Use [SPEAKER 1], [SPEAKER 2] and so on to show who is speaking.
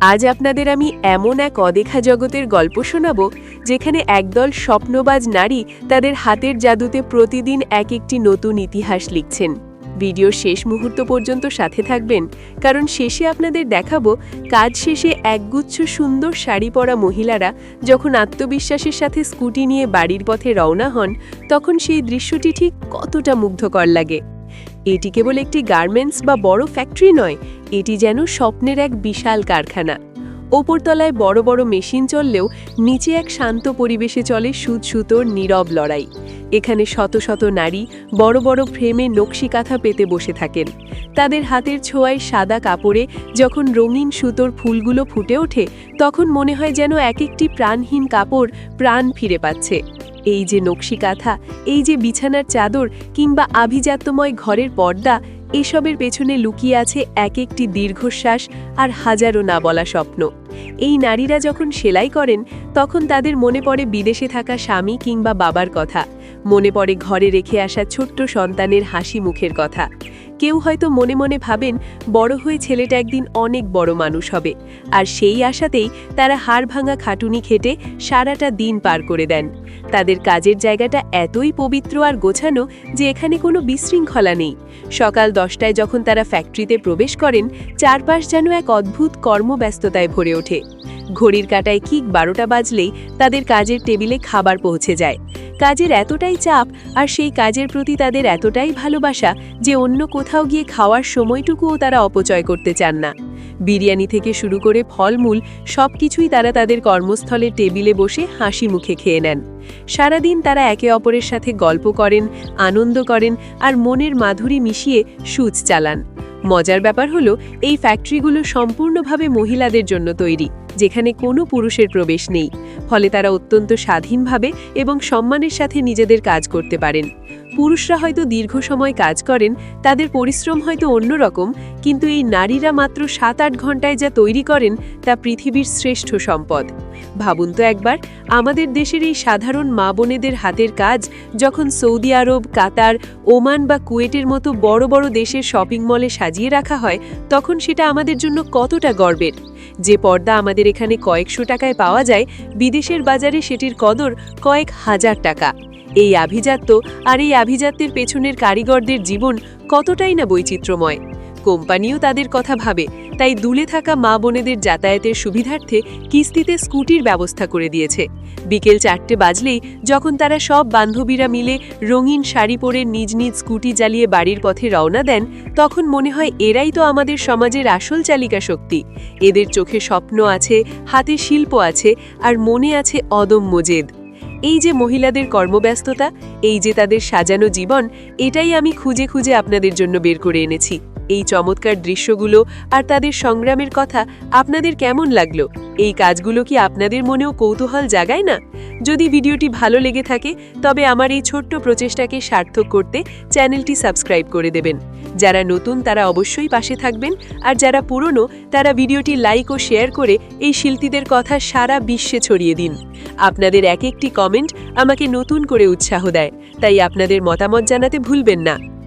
[SPEAKER 1] আজ আপনাদের আমি এমন এক অদেখা জগতের গল্প শোনাব, যেখানে একদল স্বপ্নবাজ নারী তাদের হাতের জাদুতে প্রতিদিন এক একটি নতুন ইতিহাস লিখছেন। ভিডিও শেষ মুহূর্ত পর্যন্ত সাথে থাকবেন, কারণ শেষে আপনাদের দেখাবো, কাজ শেষে একগুচ্ছ সুন্দর শাড়ি পরা মহিলারা যখন আত্মবিশ্বাসের সাথে স্কুটি নিয়ে বাড়ির পথে রওনা হন, তখন সেই দৃশ্যটি ঠিক কতটা মুগ্ধকর লাগে। এটি কেবল একটি গার্মেন্টস বা বড় ফ্যাক্টরি নয় এটি যেন স্বপ্নের এক বিশাল কারখানা। ওপরতলায় বড় বড় মেশিন চললেও নিচে এক শান্ত পরিবেশে চলে সুদ সুতোর নীরব লড়াই। এখানে শত শত নারী বড় বড় ফ্রেমে নকশি কাঁথা পেতে বসে থাকেন। তাদের হাতের ছোঁয়ায় সাদা কাপড়ে যখন রঙিন সুতোর ফুলগুলো ফুটে ওঠে, তখন মনে হয় যেন এক একটি প্রাণহীন কাপড় প্রাণ ফিরে পাচ্ছে। এই যে নকশি কাঁথা, এই যে বিছানার চাদর কিংবা আভিজাত্যময় ঘরের পর্দা এসবের পেছনে লুকিয়ে আছে এক একটি দীর্ঘশ্বাস আর হাজারো না বলা স্বপ্ন। এই নারীরা যখন সেলাই করেন, তখন তাদের মনে পড়ে বিদেশে থাকা স্বামী কিংবা বাবার কথা। মনে পড়ে ঘরে রেখে আসা ছোট্ট সন্তানের হাসি মুখের কথা। কেউ হয়তো মনে মনে ভাবেন, বড় হয়ে ছেলেটা একদিন অনেক বড় মানুষ হবে। আর সেই আশাতেই তারা হাড় ভাঙা খাটুনি খেটে সারাটা দিন পার করে দেন। তাদের কাজের জায়গাটা এতই পবিত্র আর গোছানো যে এখানে কোনো বিশৃঙ্খলা নেই। সকাল দশটায় যখন তারা ফ্যাক্টরিতে প্রবেশ করেন, চারপাশ যেন এক অদ্ভুত কর্মব্যস্ততায় ভরে ওঠে। ঘড়ির কাটায় ঠিক বারোটা বাজলেই তাদের কাজের টেবিলে খাবার পৌঁছে যায়। কাজের এতটাই চাপ আর সেই কাজের প্রতি তাদের এতটাই ভালোবাসা যে অন্য কোথাও গিয়ে খাওয়ার সময়টুকুও তারা অপচয় করতে চান না। বিরিয়ানি থেকে শুরু করে ফলমূল সব কিছুই তারা তাদের কর্মস্থলের টেবিলে বসে হাসি মুখে খেয়ে নেন। সারাদিন তারা একে অপরের সাথে গল্প করেন, আনন্দ করেন আর মনের মাধুরী মিশিয়ে সুচ চালান। মজার ব্যাপার হলো, এই ফ্যাক্টরিগুলো সম্পূর্ণভাবে মহিলাদের জন্য তৈরি। যেখানে কোনো পুরুষের প্রবেশ নেই। ফলে তারা অত্যন্ত স্বাধীনভাবে এবং সম্মানের সাথে নিজেদের কাজ করতে পারেন। পুরুষরা হয়তো দীর্ঘ সময় কাজ করেন, তাদের পরিশ্রম হয়তো অন্যরকম, কিন্তু এই নারীরা মাত্র সাত আট ঘন্টায় যা তৈরি করেন তা পৃথিবীর শ্রেষ্ঠ সম্পদ। ভাবুন তো একবার, আমাদের দেশের এই সাধারণ মা বোনেদের হাতের কাজ যখন সৌদি আরব, কাতার, ওমান বা কুয়েটের মতো বড় বড় দেশের শপিং মলে সাজিয়ে রাখা হয়, তখন সেটা আমাদের জন্য কতটা গর্বের। যে পর্দা আমাদের এখানে কয়েকশো টাকায় পাওয়া যায়, বিদেশের বাজারে সেটির কদর কয়েক হাজার টাকা। এই আভিজাত্য আর এই আভিজাত্যের পেছনের কারিগরদের জীবন কতটাই না বৈচিত্র্যময়। কোম্পানিও তাদের কথা ভাবে, তাই দূলে থাকা মা বোনেদের যাতায়াতের সুবিধার্থে কিস্তিতে স্কুটির ব্যবস্থা করে দিয়েছে। বিকেল চারটে বাজলেই যখন তারা সব বান্ধবীরা মিলে রঙিন শাড়ি পরে নিজ নিজ স্কুটি জ্বালিয়ে বাড়ির পথে রওনা দেন, তখন মনে হয় এরাই তো আমাদের সমাজের আসল চালিকা শক্তি। এদের চোখে স্বপ্ন আছে, হাতে শিল্প আছে, আর মনে আছে অদম্য জেদ। এই যে মহিলাদের কর্মব্যস্ততা, এই যে তাদের সাজানো জীবন, এটাই আমি খুঁজে খুঁজে আপনাদের জন্য বের করে এনেছি। এই চমৎকার দৃশ্যগুলো আর তাদের সংগ্রামের কথা আপনাদের কেমন লাগল? এই কাজগুলো কি আপনাদের মনেও কৌতূহল জাগায় না? যদি ভিডিওটি ভালো লেগে থাকে, তবে আমার এই ছোট্ট প্রচেষ্টাকে সার্থক করতে চ্যানেলটি সাবস্ক্রাইব করে দেবেন। যারা নতুন, তারা অবশ্যই পাশে থাকবেন, আর যারা পুরনো, তারা ভিডিওটি লাইক ও শেয়ার করে এই শিল্পীদের কথা সারা বিশ্বে ছড়িয়ে দিন। আপনাদের এক একটি কমেন্ট আমাকে নতুন করে উৎসাহ দেয়, তাই আপনাদের মতামত জানাতে ভুলবেন না।